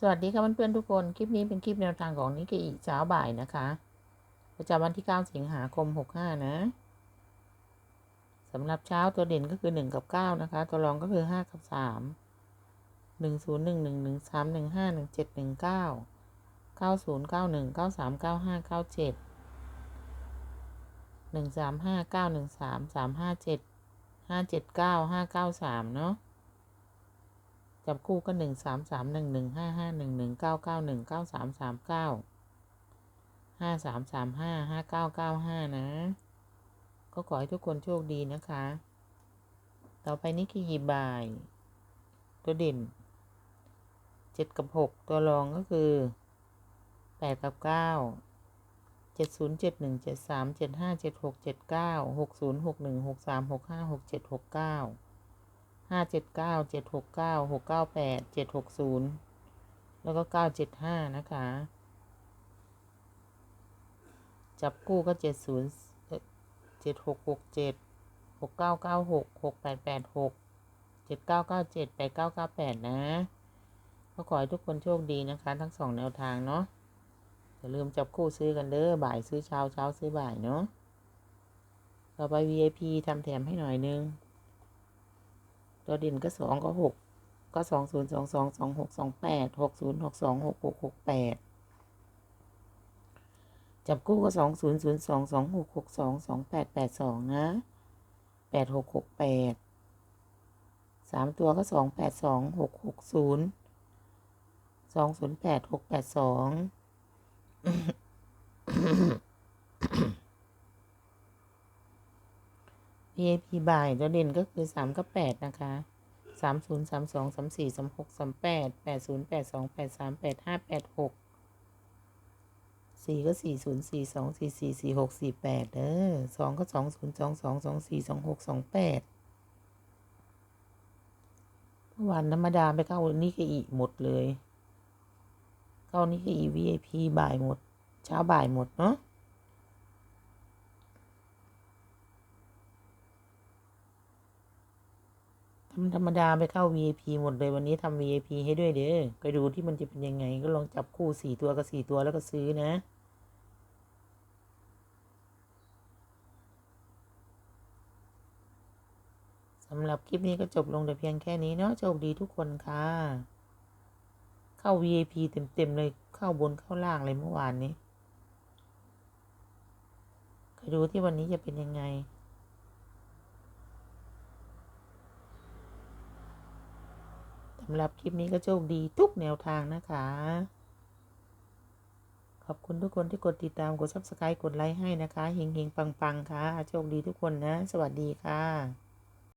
สวัสดีค่ะเพื่อนๆทุกคน คลิปนี้เป็นคลิปแนวทางของนิกเกอิเช้าบ่ายนะคะ ประจำวันที่ 9 สิงหาคม 65 นะสำหรับเช้าตัวเด่นก็คือ 1 กับ 9 นะคะ ตัวรองก็คือ 5 กับ 3 1 0 1 1 1 3 1 5 1 7 1 9 90 91 93 95 97 1 3 5 9 1 3 3 5 7 5 7 9 5 9 3 เนาะ จับคู่ก็หนึ่งสามสามหนึ่งหนึ่งห้าห้าหนึ่งหนึ่งเก้าเก้าหนึ่งเก้าสามสามเก้าห้าสามสามห้าห้าเก้าเก้าห้านะ ก็ขอให้ทุกคนโชคดีนะคะ ต่อไปนี่คือหยิบบาย ตัวเด่นเจ็ดกับหกตัวรองก็คือแปดกับเก้าเจ็ดศูนย์เจ็ดหนึ่งเจ็ดสามเจ็ดห้าเจ็ดหกเจ็ดเก้าหกศูนย์หกหนึ่งหกสามหกห้าหกเจ็ดหกเก้า ห้าเจ็ดเก้าเจ็ดหกเก้าหกเก้าแปดเจ็ดหกศูนย์แล้วก็เก้าเจ็ดห้านะคะ จับคู่ก็เจ็ดศูนย์เจ็ดหกหกเจ็ดหกเก้าเก้าหกหกแปดแปดหกเจ็ดเก้าเก้าเจ็ดแปดเก้าเก้าแปดนะก็ขอให้ทุกคนโชคดีนะคะ ทั้งสองแนวทางเนาะอย่าลืมจับคู่ซื้อกันเด้อบ่ายซื้อเช้าเช้าซื้อบ่ายเนาะต่อไป VIP ทำแถมให้หน่อยนึง ตัวเด่นก็สองก็หกก็สองศูนย์สองสองสองหกสองแปดหกศูนย์หกสองหกหกหกแปดจับคู่ก็สองศูนย์ศูนย์สองสองหกหกสองสองแปดแปดสองนะแปดหกหกแปดสามตัวก็สองแปดสองหกหกศูนย์สองศูนย์แปดหกแปดสอง PAP บ่ายตัวเด่นก็คือสามกับแปดนะคะสามศูนย์สามสองสามสี่สามหกสามแปดแปดศูนย์แปดสองแปดสามแปดห้าแปดหกสี่ก็สี่ศูนย์สี่สองสี่สี่สี่หกสี่แปดเออสองก็สองศูนย์สองสองสองสี่สองหกสองแปดเมื่อวานธรรมดาไปเข้านี่ก็อีกหมดเลย เข้านี่ก็อี VIP บ่ายหมด เช้าบ่ายหมดเนาะ ทำธรรมดาไปเข้า VIP หมดเลยวันนี้ทำ VIP ให้ด้วยเด้อไปดูที่มันจะเป็นยังไง ก็ลองจับคู่สี่ตัวกับสี่ตัวแล้วก็ซื้อนะ สำหรับคลิปนี้ก็จบลงแต่เพียงแค่นี้เนาะโชคดีทุกคนค่ะ เข้า VIP เต็มๆเลยเข้าบนเข้าล่างเลยเมื่อวานนี้ไปดูที่วันนี้จะเป็นยังไง สำหรับคลิปนี้ก็โชคดีทุกแนวทางนะคะ ขอบคุณทุกคนที่กดติดตามกด subscribe กดไลค์ให้นะคะเฮงเฮงปังๆค่ะ โชคดีทุกคนนะ สวัสดีค่ะ